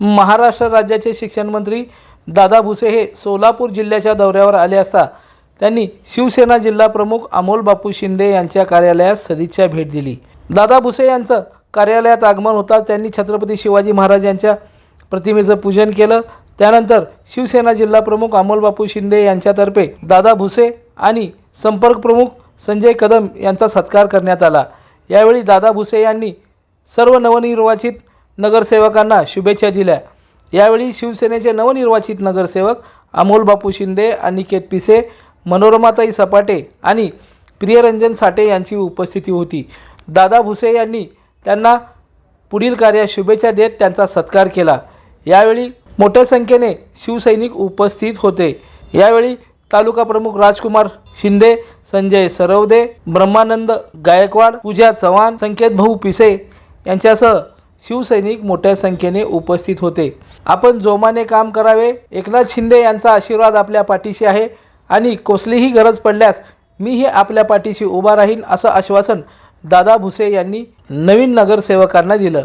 महाराष्ट्र राज्याचे शिक्षण मंत्री दादा भुसे हे सोलापूर जिल्ह्याच्या दौऱ्यावर आले असता त्यांनी शिवसेना जिल्हा प्रमुख अमोल बापू शिंदे यांच्या कार्यालयात सदिच्छा भेट दिली. दादा भुसे यांचं कार्यालयात आगमन होताच त्यांनी छत्रपती शिवाजी महाराज यांच्या प्रतिमेचं पूजन केलं. त्यानंतर शिवसेना जिल्हा प्रमुख अमोल बापू शिंदे यांच्यातर्फे दादा भुसे आणि संपर्क प्रमुख संजय कदम यांचा सत्कार करण्यात आला. यावेळी दादा भुसे यांनी सर्व नवनिर्वाचित नगरसेवकांना शुभेच्छा दिल्या. यावेळी शिवसेनेचे नवनिर्वाचित नगरसेवक अमोल बापू शिंदे अनिकेत पिसे मनोरमाताई सपाटे आणि प्रियरंजन साठे यांची उपस्थिती होती. दादा भुसे यांनी त्यांना पुढील कार्यात शुभेच्छा देत त्यांचा सत्कार केला. यावेळी मोठ्या संख्येने शिवसैनिक उपस्थित होते. यावेळी तालुका प्रमुख राजकुमार शिंदे संजय सरवदे ब्रह्मानंद गायकवाड पूजा चव्हाण संकेत भाऊ पिसे यांच्यासह शिवसैनिक मोठ्या संख्येने उपस्थित होते. आपण जोमाने काम करावे. एकनाथ शिंदे यांचा आशीर्वाद आपल्या पाठीशी आहे आणि कसलीही गरज पडल्यास मीही आपल्या पाठीशी उभा राहीन असं आश्वासन दादा भुसे यांनी नवीन नगरसेवकांना दिलं.